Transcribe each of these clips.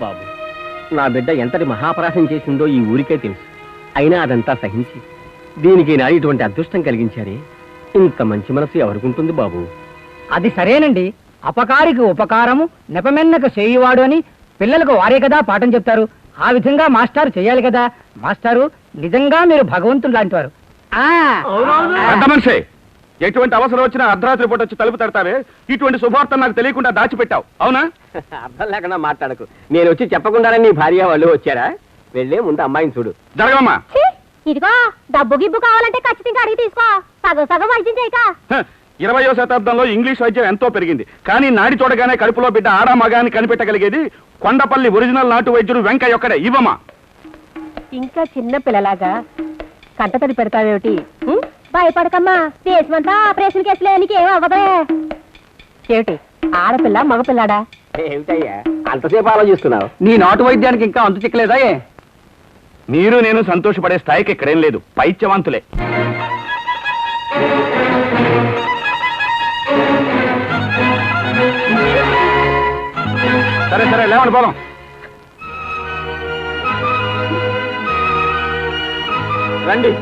బాబు. నా బిడ్డ ఎంతటి మహాపరాధం చేసిందో ఈ ఊరికే తెలుసు. అయినా అదంతా సహించి దీనికి నా ఇటువంటి అదృష్టం కలిగించారే ఇంత మంచి మనసు ఎవరికుంటుంది బాబు? అది సరేనండి. అపకారికి ఉపకారము నెపమెన్నక చేయువాడు అని పిల్లలకు వారే కదా పాఠం చెప్తారు. ఆ విధంగా మాస్టారు చేయాలి కదా. మాస్టారు నిజంగా మీరు భగవంతుడు లాంటివారు. ఆ, పెద్ద మనిషి ఎటువంటి అవసరం వచ్చినా అర్ధరాత్రి పూట వచ్చి తలుపు తడతావే? ఇటువంటి శుభార్త నాకు తెలియకుండా దాచిపెట్టావు. అవునా? అర్థం లేకుండా మాట్లాడకు. నేను వచ్చి చెప్పకుండానే నీ భార్య వాళ్ళు వచ్చారా? వెళ్ళే ముందు అమ్మాయిని చూడు. జరగమ్మా ఛీ, ఇదిగో డబ్బు గిబ్బు కావాలంటే ఖచ్చితంగా అడిగి తీసుకో. సగం సగం వైద్యం చేయక హ, ఇరవయో శతాబ్దంలో ఇంగ్లీష్ వైద్యం ఎంతో పెరిగింది. కానీ నాడి చూడగానే కడుపులో బిడ్డ ఆడా మగాని కనిపెట్టగలిగేది కొండపల్లి ఒరిజినల్ నాటు వైద్యుడు వెంకయ్య ఒక్కడే. ఇవ్వమా ఇంకా చిన్న పిల్లలాగా కంటతడి పెడతావేమిటి? ఉం? భయపడకమ్మా. దేశమంతా ఆపరేషన్ కేసులే నీకేం అవ్వదే. ఏమిటి? ఆడపిల్ల మగపిల్లాడా? ఏమిటయ్యా? అంతసేపు ఆలోచిస్తున్నావు. నీ నాటు వైద్యానికి ఇంకా అంతు చిక్కలేదా ఏ? మీరు నేను సంతోషపడే స్థాయికి ఇక్కడేం లేదు. పైత్యవంతులే. సరే సరే లేవండి పోదాం. రండి.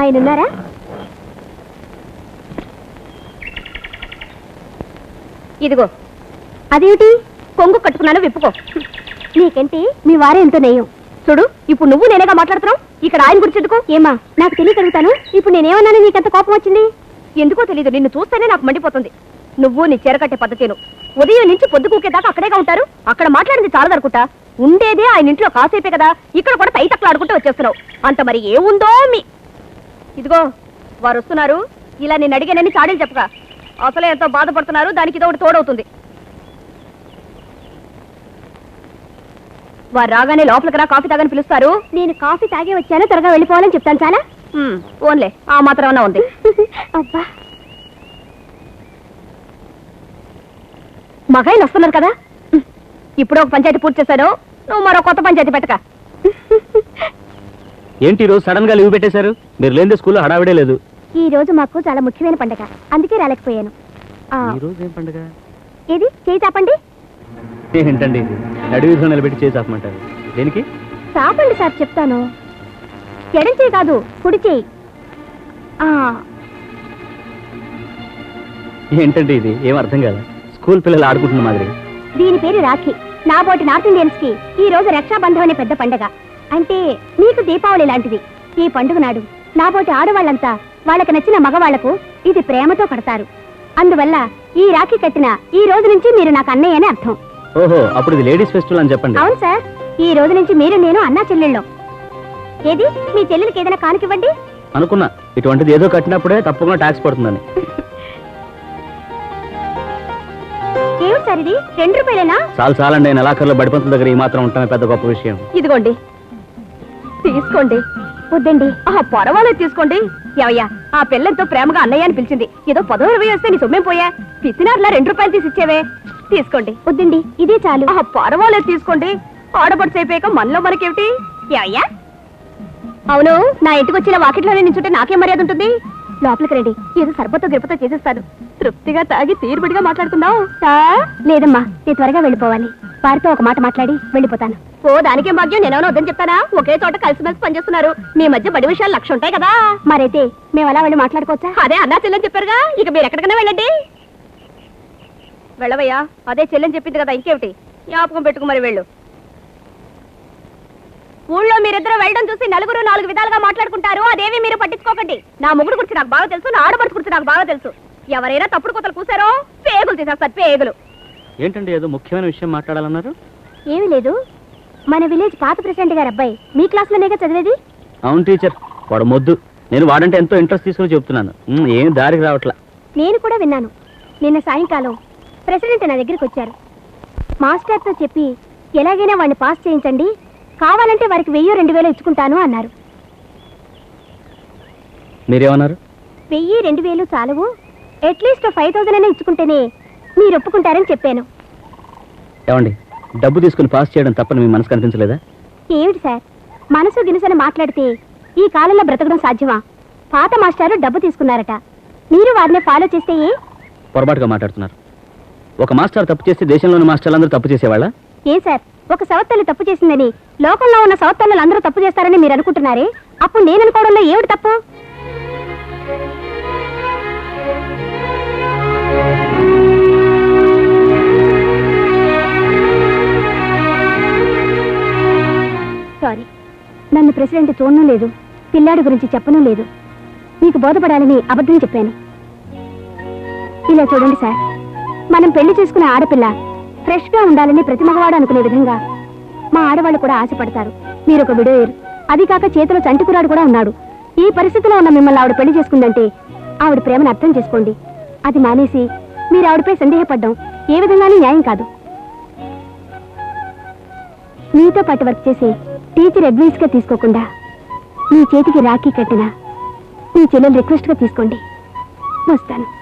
ఆయన ఉన్నారా? ఇదిగో అదేమిటి? కొంగు కట్టుకున్నాను విప్పుకో. నీకేంటి మీ వారే ఎంతో నేయం. చూడు ఇప్పుడు నువ్వు నేనేగా మాట్లాడుతున్నావు? ఇక్కడ ఆయన గురించి ఎందుకు? ఏమా నాకు తెలియగలుగుతాను ఇప్పుడు నేనేమన్నాను నీకెంత కోపం వచ్చింది? ఎందుకో తెలియదు నిన్ను చూస్తేనే నాకు మండిపోతుంది. నువ్వు నీ చీరకట్టే పద్ధతిను. ఉదయం నుంచి పొద్దు కూకేదాకా అక్కడేగా ఉంటారు. అక్కడ మాట్లాడింది చాలా అనుకుంటా. ఉండేదే ఆయన ఇంట్లో కాసేపే కదా. ఇక్కడ కూడా తైతక్కలు ఆడుకుంటూ వచ్చేస్తున్నావు. అంత మరి ఏముందో మీ ఇదిగో వారు వస్తున్నారు. ఇలా నేను అడిగానని చాడీలు చెప్పక అసలే ఎంతో బాధపడుతున్నారు. దానికి ఇదో ఒకటి తోడవుతుంది. వారు రాగానే లోపలికి రా కాఫీ తాగని పిలుస్తారు. నేను కాఫీ తాగే వచ్చాను త్వరగా వెళ్ళిపోవాలని చెప్తాను చాలా ఓన్లే ఆ మాత్రమన్నా ఉంది. అబ్బా. మగాయిలు వస్తున్నారు కదా? ఇప్పుడు ఒక పంచాయతీ పూర్తి చేశాను నువ్వు మరో కొత్త పంచాయతీ పెట్టక. ఏంటి రోజు సడన్గా లీవ్ పెట్టేశారు? మీరు లేని స్కూల్లో హడావిడే లేదు. ఈ రోజు మాకు చాలా ముఖ్యమైన పండగ. అందుకే రాలేకపోయాను. పండుగ? ఏది? చేయి చాపండి. ఏంటండి ఇది? నడి వీధిలో నిలబెట్టి చేసి ఆపమంటారు దేనికి? చాపండి సార్ చెప్తాను. ఎడం చేయి కాదు కుడి చేయి. ఆ, ఏంటండి ఇది? ఏం అర్థం కాదు స్కూల్ పిల్లలు ఆడుకుంటున్న మాదిరి. దీని పేరు రాఖీ. నాబోటి నార్త్ ఇండియన్స్కి ఈ రోజు రక్షాబంధం అనే పెద్ద పండగ. అంటే మీకు దీపావళి లాంటిది. ఈ పండుగ నాడు నాబోటి ఆడవాళ్ళంతా వాళ్ళకి నచ్చిన మగవాళ్ళకు ఇది ప్రేమతో కడతారు. అందువల్ల ఈ రాఖీ కట్టిన ఈ రోజు నుంచి మీరు నాకు అన్నయ్య అని అర్థం. ఓహో అప్పుడు ఇది లేడీస్ ఫెస్టివల్ అని చెప్పండి. అవును సార్. ఈ రోజు నుంచి మీరు నేను అన్నా చెల్లెళ్ళం. ఏది? మీ చెల్లెలకి ఏదైనా కానుకివ్వండి అనుకున్నా. ఇటువంటిది ఏదో కట్టినప్పుడే తప్పకుండా ట్యాక్స్ పడుతుందని. ఏమిటి సార్ ఇది రెండు రూపాయలేనా? చాలు చాలండి నెలాఖరులో బడిపంతుల దగ్గర ఈ మాత్రం ఉండటమే పెద్ద గొప్ప విషయం. ఇదిగోండి. తీసుకోండి. వద్దండి. ఆ పర్వాలేదు తీసుకోండి. ఎవయ్యా ఆ పిల్లలతో ప్రేమగా అన్నయ్య అని పిలిచింది. ఏదో పదో ఇరవై వస్తే నీ సొమ్మేం పోయా? పిసినారులా రెండు రూపాయలు తీసి ఇచ్చేవే తీసుకోండి. వద్దండి ఇదే చాలు. ఆ పర్వాలేదు తీసుకోండి. ఆడపడి అయిపోయాక మనలో మనకేమిటి? ఎవయ్యా అవును నా ఇంటికి వచ్చిన వాకిట్లోనే నించుంటే నాకేం మర్యాద ఉంటుంది? లోపలికి రండి. ఏదో సర్బతో గిరపతో చేసేస్తాను తృప్తిగా తాగి తీరుబడిగా మాట్లాడుతున్నావు లేదమ్మా నేను త్వరగా వెళ్ళిపోవాలి. వారితో ఒక మాట మాట్లాడి వెళ్ళిపోతాను. ఓ దానికేం భాగ్యం? నేనేమో వద్దని చెప్తానా? ఒకే చోట కలిసిమెలిసి పనిచేస్తున్నారు. మీ మధ్య బడి విషయాలు లక్ష ఉంటాయి కదా. మరైతే మేము అలా వెళ్ళి మాట్లాడుకోవచ్చా? అదే అన్నా చెల్లెని చెప్పారుగా. ఇక మీరు ఎక్కడికైనా వెళ్ళండి. వెళ్ళవయ్యా అదే చెల్లెని చెప్పింది కదా ఇంకేమిటి? జ్ఞాపకం పెట్టుకు మరి వెళ్ళు. ఊళ్ళో మీరిద్దరు వెళ్ళడం చూసి నలుగురు నాలుగు విధాలుగా మాట్లాడుకుంటారు. అదేవి మీరు పట్టించుకోకండి. నా మొగుడు గురించి నాకు బాగా తెలుసు నా ఆడపడుచు గురించి నాకు బాగా తెలుసు. ఎవరైనా తప్పుడు కొత్తలు కూసారో పేగులు తీసేస్తారు పేగులు. ఏంటండి ఏదో ముఖ్యమైన విషయం మాట్లాడాలన్నారు? ఏమీ లేదు. మన విలేజ్ పాత ప్రెసిడెంట్ గారు అబ్బాయి. మీ క్లాస్ లోనేగా చదివేది? అవును టీచర్ వాడు మొద్దు. నేను వాడంటే ఎంతో ఇంట్రెస్ట్ తీసుకుని చెప్తున్నాను. ఉమ్, ఏం దారికి రావట్లా. నేను కూడా విన్నాను. నిన్న సాయంకాలం ప్రెసిడెంట్ నా దగ్గరికి వచ్చారు. మాస్టర్తో చెప్పి ఎలాగైనా వాడిని పాస్ చేయించండి కావాలంటే వారికి వెయ్యి రెండు వేలు ఇచ్చుకుంటాను అన్నారు. మీరేమన్నారు? వెయ్యి రెండు వేలు చాలవు. అట్లీస్ట్ ఫైవ్ థౌసండ్ అయినా ఇచ్చుకుంటేనే మీరు ఒప్పుకుంటారని చెప్పాను. ఏమండి డబ్బు తీసుకుని పాస్ చేయడం తప్పని మీ మనసు కనిపించలేదా ఏమిటి సార్? మనసు గినుసని మాట్లాడితే ఈ కాలంలో బ్రతకడం సాధ్యమా? పాత మాస్టారు డబ్బు తీసుకున్నారట. మీరు వారిని ఫాలో చేస్తే ఏ? పొరపాటుగా మాట్లాడుతున్నారు. ఒక మాస్టర్ తప్పు చేస్తే దేశంలోని మాస్టర్లందరూ తప్పు చేసేవాళ్ళ? ఏ సార్? ఒక సవత్తల్లి తప్పు చేసిందని లోకంలో ఉన్న సవత్తల్లు అందరూ తప్పు చేస్తారని మీరు అనుకుంటున్నారే? అప్పుడు నేను అనుకోవడంలో ఏమిటి తప్పు? సారీ. నన్ను ప్రెసిడెంట్ చూడడం లేదు పిల్లాడి గురించి చెప్పడం లేదు. మీకు బోధపడాలని అబద్ధం చెప్పాను. ఇలా చూడండి సార్ మనం పెళ్ళి చేసుకునే ఆడపిల్ల ఫ్రెష్గా ఉండాలని ప్రతి మగవాడు అనుకునే విధంగా మా ఆడవాళ్ళు కూడా ఆశపడతారు. మీరు ఒక విడోయర్. అది కాక చేతిలో చంటికురాడు కూడా ఉన్నాడు. ఈ పరిస్థితిలో ఉన్న మిమ్మల్ని ఆవిడ పెళ్ళి చేసుకుందంటే ఆవిడ ప్రేమను అర్థం చేసుకోండి. అది మానేసి మీరు ఆవిడపై సందేహపడ్డం ఏ విధంగానూ న్యాయం కాదు. మీతో పాటు వర్క్ చేసే టీచర్ అడ్వైస్గా తీసుకోకుండా మీ చేతికి రాఖీ కట్టిన మీ చెల్లెలు రిక్వెస్ట్గా తీసుకోండి. వస్తాను.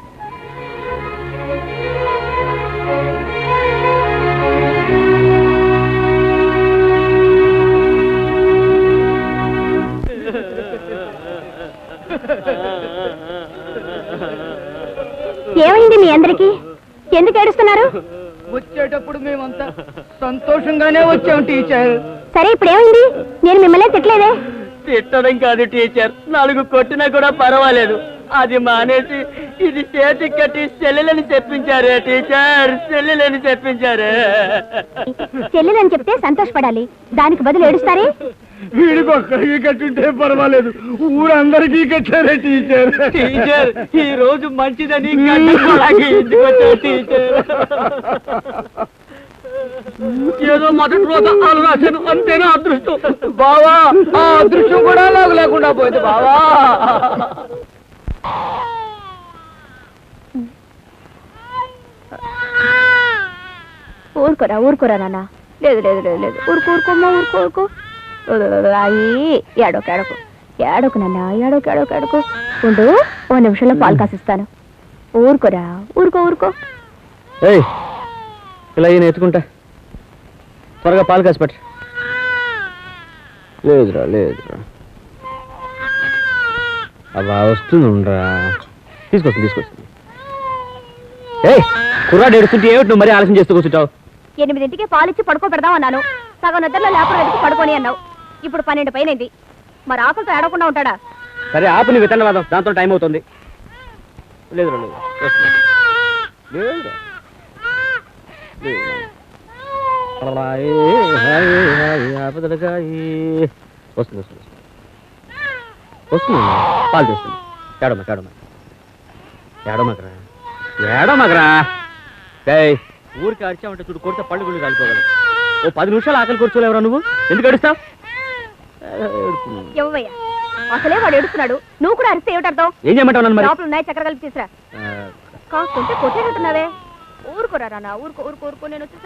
మీ అందరికి? ఎందుకు ఏడుస్తున్నారు? వచ్చేటప్పుడు మేమంతా సంతోషంగానే వచ్చాం టీచర్. సరే ఇప్పుడు ఏమైంది నేను మిమ్మల్ని తిట్టలేదే? తిట్టడం కాదు టీచర్. నాలుగు కొట్టినా కూడా పర్వాలేదు. అది మానేసి ఇది చేతికి కట్టి సెల్లెలని చెప్పించారే టీచర్. సెల్లెలని చెప్పించారే. చెల్లెలని చెప్తే సంతోషపడాలి. దానికి బదులు ఏడుస్తారే? వీడికి ఒక్కడికి కట్టుంటే పర్వాలేదు. ఊరందరికీ కట్టారే టీచర్. టీచర్ ఈ రోజు మంచిదని టీచర్? ఏదో మొదటి రోజు ఆలు రాశాను. అంతేనా అదృష్టం? బావా ఆ అదృష్టం కూడా నాకు లేకుండా పోయింది బావా. ఊరుకోరా ఊరుకోరా నాన్న. లేదు లేదు లేదు లేదు. ఊరుకో ఊరుకోమ్మా ఊరుకో ఊరుకో. ఏడోకు ఏడోకు. ఏడోకు నాన్న ఏడోకు ఏడోకు ఏడోకు. ఉండు ఓ నిమిషంలో పాలు కాసిస్తాను. ఊరుకోరా ఊరుకో ఊరుకో. ఏయ్ ఇలా ఈయన ఎత్తుకుంటా. త్వరగా పాలు కాసి పెట్ట. లేదురా లేదురా. అబ్బా వస్తుంది ఉండరా తీసుకొస్తుంది తీసుకొస్తుంది. ఏయ్ కుర్రాడు ఎడుస్తుంటే ఏమిటి నువ్వు మరీ ఆలస్యం చేస్తూ కూర్చుంటావు? ఎనిమిదింటికి పాలిచ్చి పడుకో పెడదాం అన్నాను. సగం నిద్రలో లేపడం ఎందుకు పడుకొని అన్నావు. ఇప్పుడు పన్నెండు పైనది. మరి ఆకులతో ఏడకుండా ఉంటాడా? సరే ఆపు నీ విత్తనవాదం దాంతో టైం అవుతుంది. లేదు ఆపదలకాయే. వస్తుంది వస్తుంది వస్తుంది. పాలు తెస్తుంది ఏడమ్మ ఏడమ్మ ఏడమ్మకరా ఏడమ్మకరా ఏయ్ ఊరికి అరిచామంటే చూడు కొడితే పళ్ళు గుళ్ళు కాలిపోగలవు. ఓ పది నిమిషాలు ఆకలి కూర్చోలేవరా నువ్వు? ఎందుకు అడుస్తావు అసలే వాడు ఎడుస్తున్నాడు నువ్వు కూడా అరిస్తే ఏమిటర్థం? ఏం చేయమంటావు నన్ను మరి? లోపల ఉన్నాయి చక్కెర కలిపి తీసురా కాకుంటే కొట్టేటట్టున్నావే ఊరుకోరా నాన్న ఊరుకో ఊరుకో ఊరుకో. నేను వచ్చి